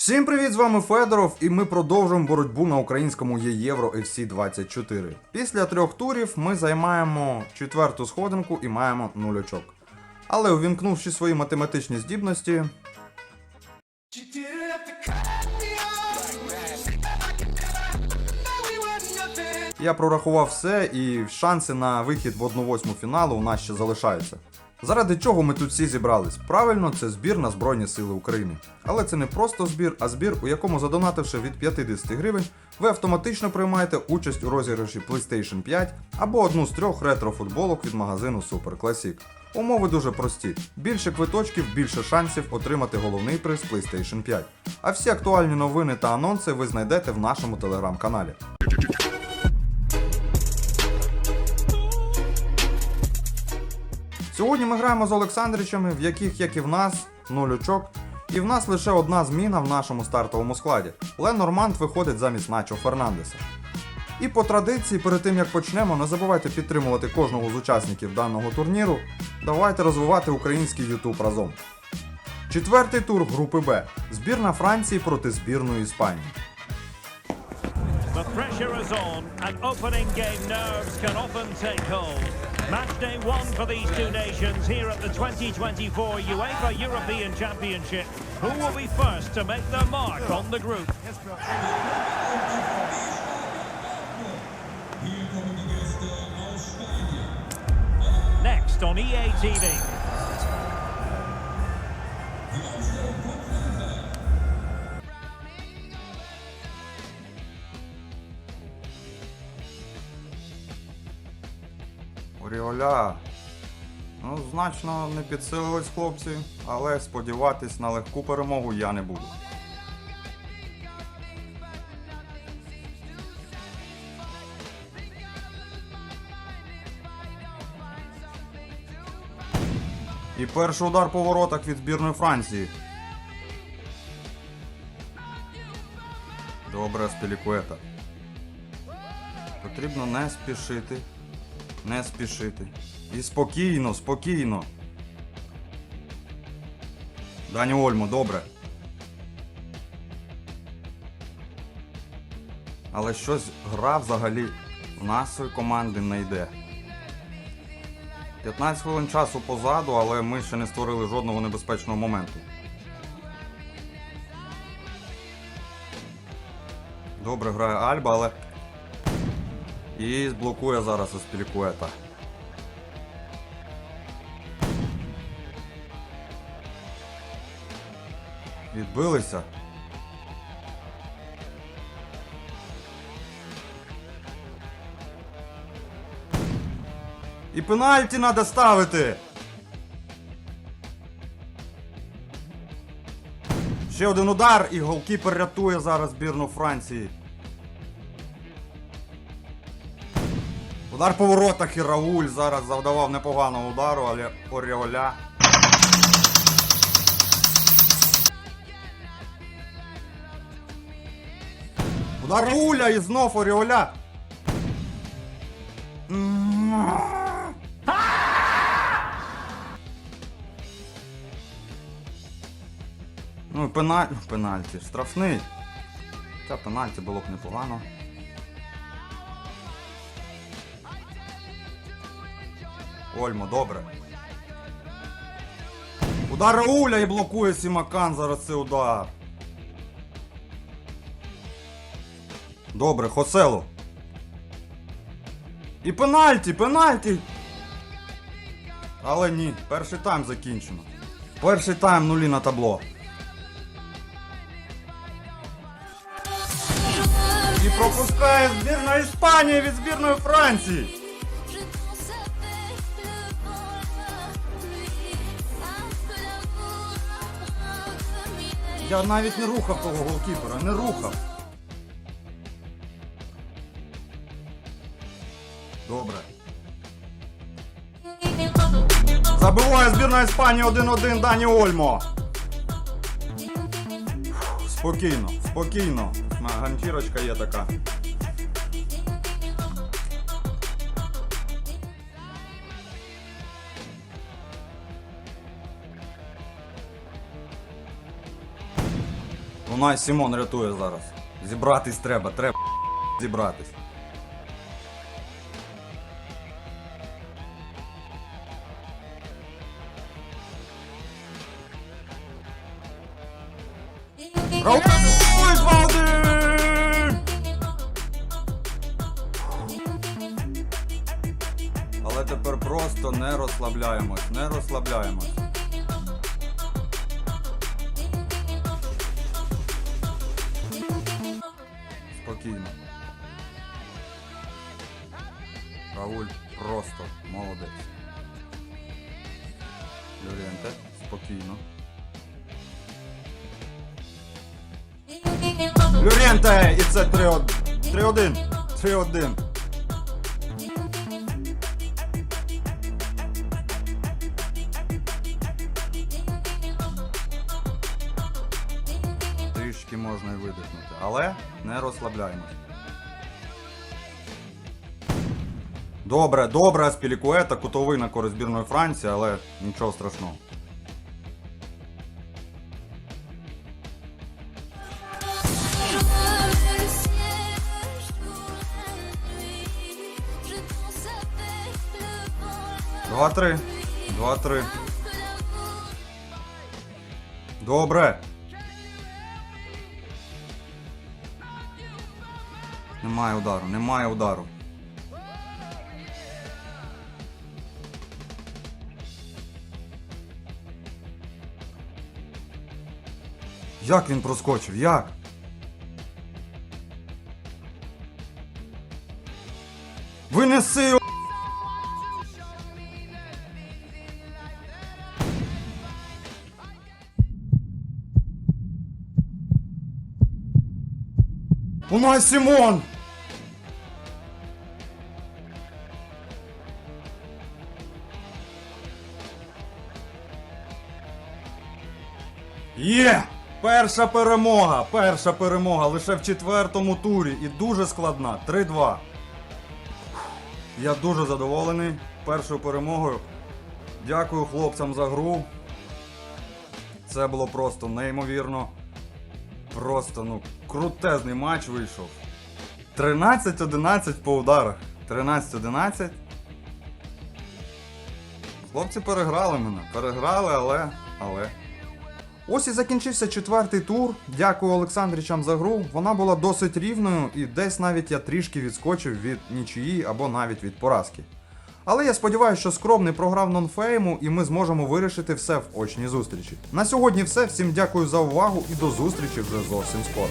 Всім привіт, з вами Федоров, і ми продовжуємо боротьбу на українському Євро FC 24. Після трьох турів ми займаємо четверту сходинку і маємо нуль. Але увімкнувши свої математичні здібності, я прорахував все, і шанси на вихід в 1-8 фіналу у нас ще залишаються. Заради чого ми тут всі зібрались? Правильно, це збір на Збройні Сили України. Але це не просто збір, а збір, у якому задонативши від 50 гривень, ви автоматично приймаєте участь у розіграші PlayStation 5 або одну з трьох ретро-футболок від магазину Super Classic. Умови дуже прості: більше квиточків, більше шансів отримати головний приз PlayStation 5. А всі актуальні новини та анонси ви знайдете в нашому телеграм-каналі. Сьогодні ми граємо з Олександричами, в яких, як і в нас, нуль очок. І в нас лише одна зміна в нашому стартовому складі. Ленормант виходить замість Начо Фернандеса. І по традиції, перед тим як почнемо, не забувайте підтримувати кожного з учасників даного турніру. Давайте розвивати український YouTube разом. Четвертий тур групи Б. Збірна Франції проти збірної Іспанії. The pressure is on, and opening game nerves can often take hold. Match day one for these two nations here at the 2024 UEFA European Championship. Who will be first to make their mark on the group? Next on EA TV. Оріоля. Ну, значно не підсилились хлопці, але сподіватись на легку перемогу я не буду. І перший удар по воротах від збірної Франції. Добре, Спілікуета. Потрібно не спішити. Не спішити. І спокійно, спокійно. Дані Ольмо, добре. Але щось гра взагалі в нашої команди не йде. 15 хвилин часу позаду, але ми ще не створили жодного небезпечного моменту. Добре грає Альба, але. І блокує зараз Еспілікуета. Відбилися. І пенальті треба ставити. Ще один удар і голкіпер рятує зараз збірну Франції. Удар по воротах і Рауль зараз завдавав непоганого удару, але Оріоля. Удар Рауля і знов Оріоля. Ну, пеналь... пенальті. Штрафний. Та пенальті було б непогано. Ольмо, добре. Удар Рауля і блокує Сімакан зараз цей удар. Добре, Хосело. І пенальті, пенальті. Але ні, перший тайм закінчено. Перший тайм нулі на табло. І пропускає збірна Іспанії від збірної Франції. Я навіть не рухав того голкіпера, не рухав. Добре. Забиває збірна Іспанії 1-1 Дані Ольмо. Спокійно, спокійно. Гантірочка є така. Вона Сімон рятує зараз. Зібратись треба, треба зібратись. Але тепер просто не розслабляємось, не розслабляємось. Рауль просто молодець. Лорієнте, спокійно. Лорієнте! І це 3-1. 3-1. Трішки можна і видихнути, але не розслабляємось. Добре, добре, Аспілікуета, кутовий на користь збірної Франції, але нічого страшного. Je veux le ciel, je cours la nuit. Je danse avec le vent, la 2-3. 2-3. l'amour. Добре. Немає удару, немає удару. Як він проскочив? Як? Винеси його! У нас Симон! Є! Перша перемога! Перша перемога лише в четвертому турі і дуже складна. 3-2. Я дуже задоволений першою перемогою. Дякую хлопцям за гру. Це було просто неймовірно. Просто, ну, крутезний матч вийшов. 13-11 по ударах. 13-11. Хлопці переграли мене. Переграли, але. але. Ось і закінчився четвертий тур. Дякую Олександрічам за гру. Вона була досить рівною, і десь навіть я трішки відскочив від нічиї або навіть від поразки. Але я сподіваюся, що скромний програв нонфейму, і ми зможемо вирішити все в очній зустрічі. На сьогодні все. Всім дякую за увагу і до зустрічі вже зовсім скоро.